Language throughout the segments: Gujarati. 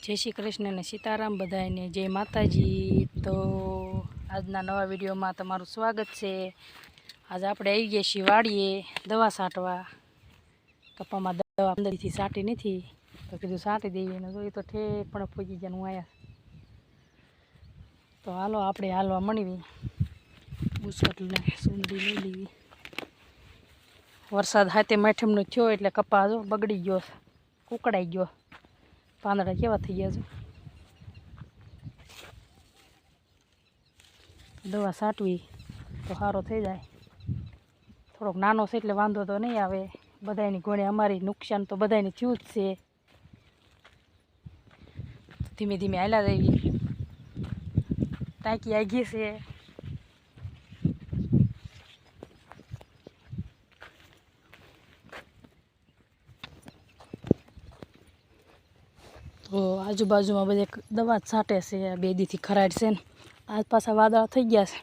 જય શ્રી કૃષ્ણ અને સીતારામ બધાને જય માતાજી. તો આજના નવા વિડીયોમાં તમારું સ્વાગત છે. આજે આપણે આવી ગયા છીએ વાડીએ દવા છાંટવા કપામાં દવા અંદરથી છાંટી નથી. તો કીધું છાંટી દઈએ ને તો એ તો ઠેક પણ પહોંચી ગયા હું આયા. તો હાલો આપણે હાલવા મળવી બુસ્કટને સુંદરી લઈ લેવી વરસાદ હાથે માઠમનો થયો એટલે કપા જો બગડી ગયો, કુકડાઈ ગયો. પાંદડા કેવા થઈ ગયા છે દવા છાંટવી તો સારો થઈ જાય થોડોક નાનો છે એટલે વાંધો તો નહીં આવે બધાની ગોણે અમારી નુકસાન તો બધાને થયું જ છે ધીમે ધીમે હાલ્યા દેવી ટાંકી આગી છે તો આજુબાજુમાં બધે દવા છાંટે છે બે દીથી ખરાડ છે ને. આજ પાછા વાદળા થઈ ગયા છે.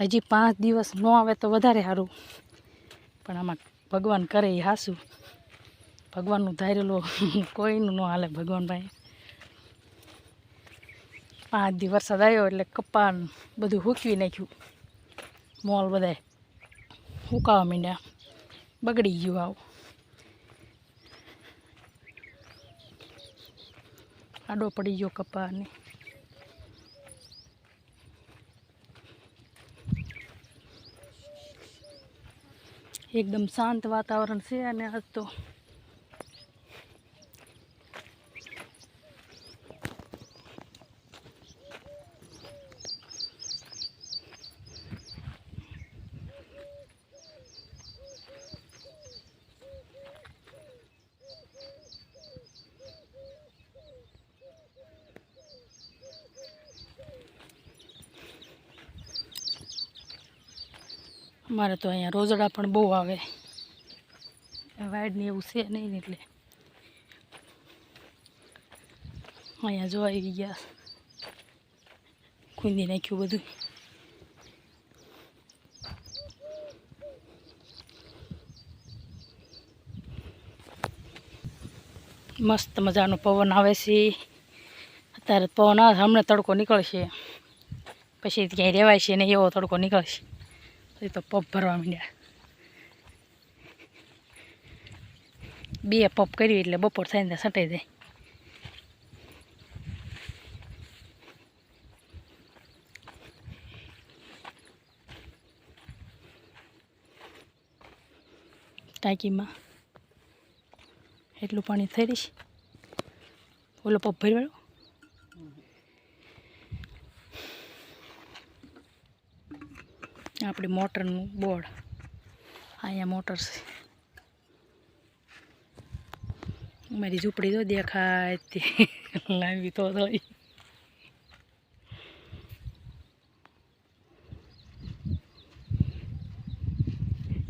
હજી પાંચ દિવસ ન આવે તો વધારે સારું. પણ આમાં ભગવાન કરે એ હાસું. ભગવાનનું ધારેલું કોઈનું ન હાલે ભગવાન ભાઈ. પાંચ દી વરસાદ આવ્યો એટલે કપાન બધું હૂકવી નાખ્યું. મોલ બધાય હુકાવા માંડ્યા. બગડી ગયું આવું. આડો પડી ગયો કપાને. એકદમ શાંત વાતાવરણ છે અને આજ તો અમારે તો અહીંયા રોજડા પણ બહુ આવે. વાડને એવું છે નહીં એટલે. અહીંયા જોવા આવી ગયા. ખૂંદી નાખ્યું બધું. મસ્ત મજાનો પવન આવે છે. અત્યારે પવન આવે હમણાં તડકો નીકળશે. પછી ક્યાંય રહેવાય છે ને એવો તડકો નીકળશે. એ તો પપ ભરવા માંડ્યા બે પપ કરી એટલે બપોર થાય ને ત્યાં સટાઈ જાય ટાંકીમાં એટલું પાણી થઈ રહીશ ઓલો પપ ભરી વાળો આપણી મોટરનું બોર્ડ. અહીંયા મોટર છે. મારી ઝૂંપડી તો દેખાય તે. લાંબી તો થઈ.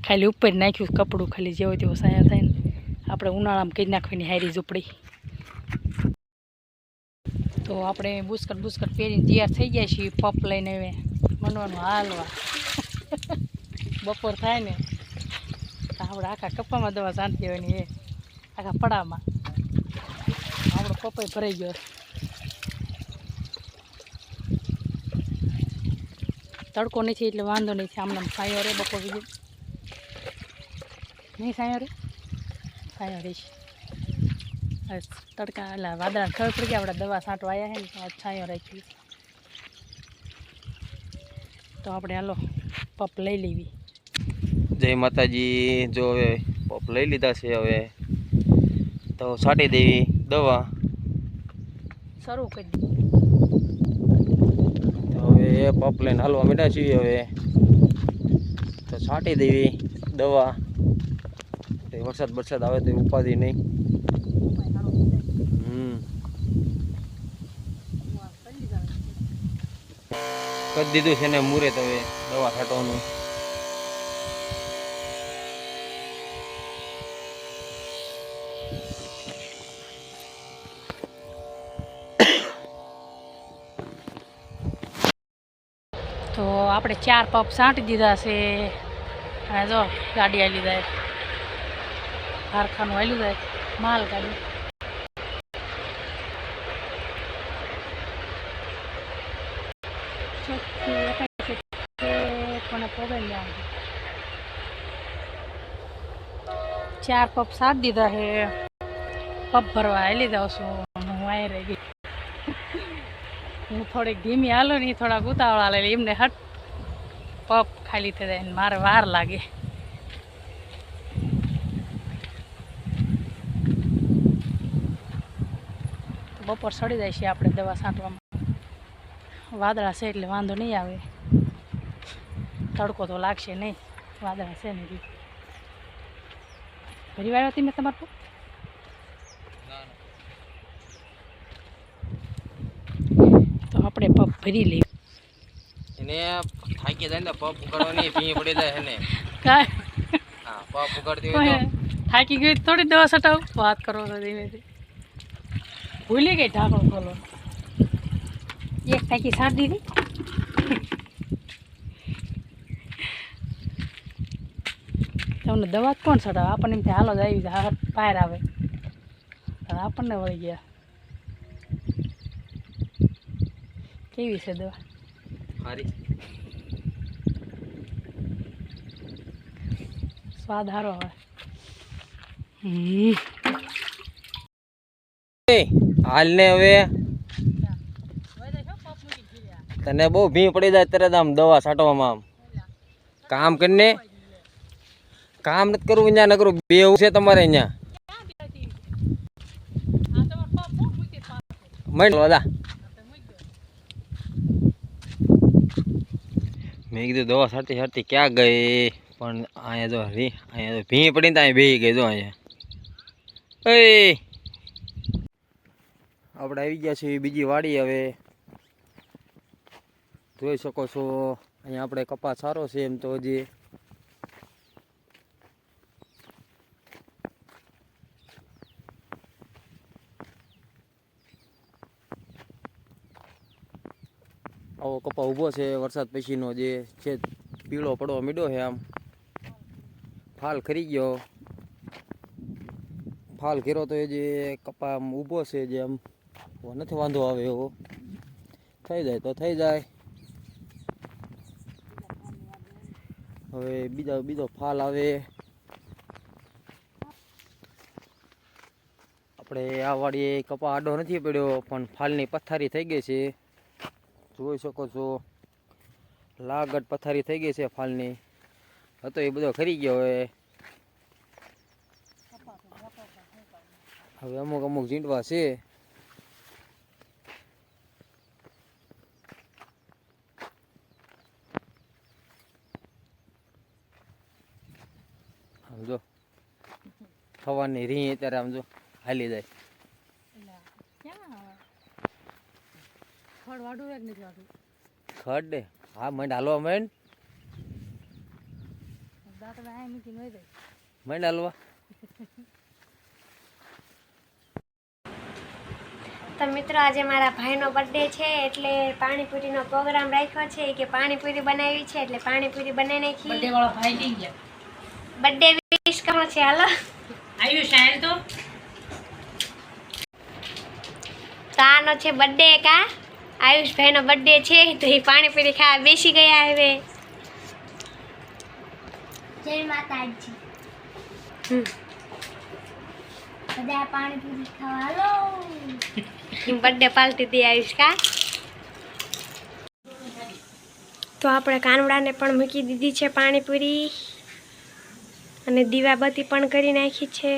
ખાલી ઉપર નાખ્યું કપડું, ખાલી જેવો તેવો સાયા થાય ને, આપણે ઉનાળામાં કરી નાખવાની હારી ઝૂંપડી. તો આપણે બુસ્કટ બુસ્કટ પહેરીને તૈયાર થઈ ગયા છીએ પપ લઈને હવે. મનવાનું હાલવા. બપોર થાય ને આપણે આખા કપ્પામાં દવા છાંટી ને એ, આખા પડામાં. આપણો પપ્પાય ભરાઈ ગયો. તડકો નથી એટલે વાંધો નથી આમને આમ સાયો રે બપોર બીજું નહીં સાયો રે? સાયો રહીશ તડકા, એટલે વાદળા ખબર પડી ગયા, આપણે દવા છાંટવા આવ્યા છે ને છાંયો રાખી તો આપણે હાલો પપ લઈ લેવી. જય માતાજી જો હવે પપ લઈ લીધા છે હવે તો છાંટી દેવી દવા. શરૂ કરી તો હવે એ પપ લઈને હાલવા મીઠા છીએ હવે. તો છાંટી દેવી દવા. વરસાદ વરસાદ આવે તો ઉપાધિ નહીં. કરી દીધું છે ને મૂરે હવે દવા છાંટવાનું. તો આપણે ચાર પપ છાંટી દીધા છે. અને જો ગાડી આવી જાય. કારખાનું આવી જાય. માલ ગાડી પગે ને આમ. ચાર પપ સાત દીધા હે. પપ ભરવા જાઉં છું. હું અહીં રહી ગઈ. હું થોડીક ધીમી હાલો ને થોડાક ઉતાવળા લઈ એમને હટ. પપ ખાલી થઈ જાય મારે વાર લાગે. બપોર સડી જાય છે આપણે દવા છાંટવામાં વાદળા છે એટલે વાંધો નહીં આવે. તડકો તો લાગશે નહીં. વાદળા છે ને રી ભરી વાળ્યો હતી મેં તમારે તો આપણે પગ ભરી લઈએ. એને થાકી જાય ને પગ ઉગાડવાની ભીંગ પડી જાય એને. ને કાંઈ. હા પગ ઉગાડતી હોય થાકી ગઈ થોડી દવા સટાવ વાત કરો તો ધીમે ભૂલી ગઈ ઢાંકણું ખોલો એક ટાંકી સાર દીધી. તમને દવા જ કોણ સટાવે આપણને એમ હાલો જ આવી જાય બહાર આવે. આપણને વળી ગયા. કેવી છે દવા? સ્વાદ સારો આવે. હમ. હાલ ને હવે તને બહુ ભી પડી જાય તરત આમ દવા છાંટવામાં આમ. કામ કરીને કામ નથી કરવું, અહીંયા ન કરવું. બેવું છે તમારે અહીંયા. મળી દાદા મેં કીધું દવા છાંટતી છાંટતી ક્યાં ગઈ? પણ અહીંયા જો રી, અહીંયા તો ભીં પડીને તો બેસી ગઈ, જો અહીંયા. એ આપણે આવી ગયા છીએ બીજી વાડી હવે. જોઈ શકો છો, અહીંયા આપણે કપાસ સારો છે એમ તો હજી. આવો કપા ઊભો છે, વરસાદ પછીનો જે છે, પીળો પડવા મીડો છે આમ. ફાલ ખરી ગયો. ફાલ ઘેરો તો એ જે કપા આમ ઊભો છે જે આમ નથી વાંધો આવે એવો. થઈ જાય તો થઈ જાય. હવે બીજા, બીજો ફાલ આવે. આપણે આ વાડીએ કપા આડો નથી પડ્યો, પણ ફાલની પથારી થઈ ગઈ છે. જોઈ શકો છો. લાગટ પથારી થઈ ગઈ છે ફાલની. હતો એ બધો ખરી ગયો હવે. હવે અમુક અમુક ઝીંડવા છે. જો સવારની રી અત્યારે આમ જો હાલી જાય ક્યાં આવે ખડ વાડું એક નથી વાડું? ખડ હા મંડ હાલવા મંડ. દાંતડા આ મૂકીને વહી દે. મંડ હાલવા. તો મિત્રો આજે મારા ભાઈનો બર્થડે છે એટલે પાણીપુરીનો પ્રોગ્રામ રાખ્યો છે કે પાણીપુરી બનાવી છે એટલે પાણીપુરી બનાવી નાખી. બર્થડે વાળો ભાઈ નહીં ગયા. બર્થડે વિશ કરો છે હાલો. આવ્યું શાયર તો. કાનો છે બર્થડે કા? આયુષભાઈનો બર્થડે છે તો એ પાણીપુરી ખાવા બેસી ગયા હવે. જય માતાજી. બધા પાણીપુરી ખાવા બર્થડે પાલતી દે આયુષ કા? તો આપણે કાનવડાને પણ મૂકી દીધી છે પાણીપુરી. અને દીવાબત્તી પણ કરી નાખી છે.